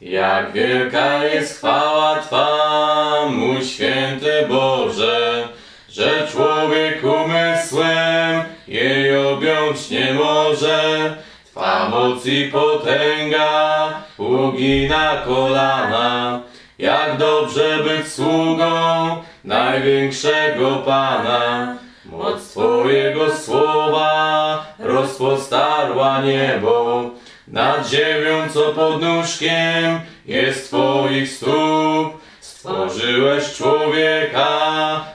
Jak wielka jest chwała Twa, mój święty Boże, że człowiek umysłem jej objąć nie może. Twa moc i potęga ugina kolana, jak dobrze być sługą największego Pana. Moc Twojego słowa rozpostarła niebo, nad ziemią, co pod nóżkiem jest Twoich stóp. Stworzyłeś człowieka,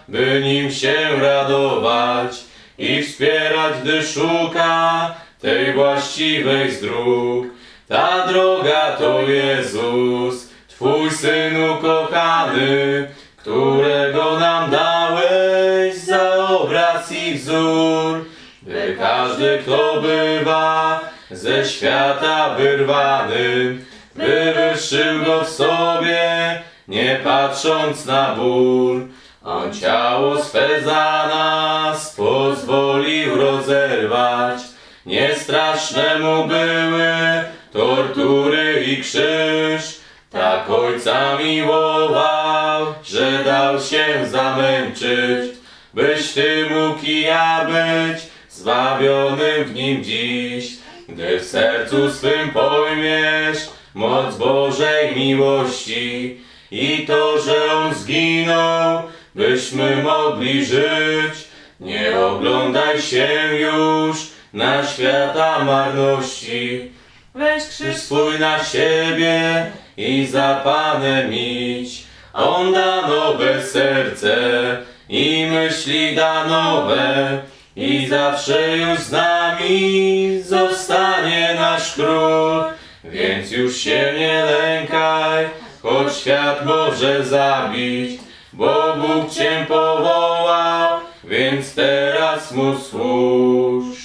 by nim się radować i wspierać, gdy szuka tej właściwej z dróg. Ta droga to Jezus, Twój Syn ukochany, którego nam dałeś za obraz i wzór, by każdy, kto bywa ze świata wyrwany, wywyższył go w sobie, nie patrząc na ból. On ciało swe za nas pozwolił rozerwać, nie straszne mu były tortury i krzyż. Tak ojca miłował, że dał się zamęczyć, byś ty mógł i ja być zbawionym w nim dziś. Gdy w sercu swym pojmiesz moc Bożej miłości i to, że On zginął, byśmy mogli żyć. Nie oglądaj się już na świata marności. Weź Krzyż swój na siebie i za Panem idź. On da nowe serce i myśli da nowe i zawsze już z nami zostanie nasz król. Więc już się nie lękaj, choć świat może zabić, bo Bóg cię powołał, więc teraz mu służ.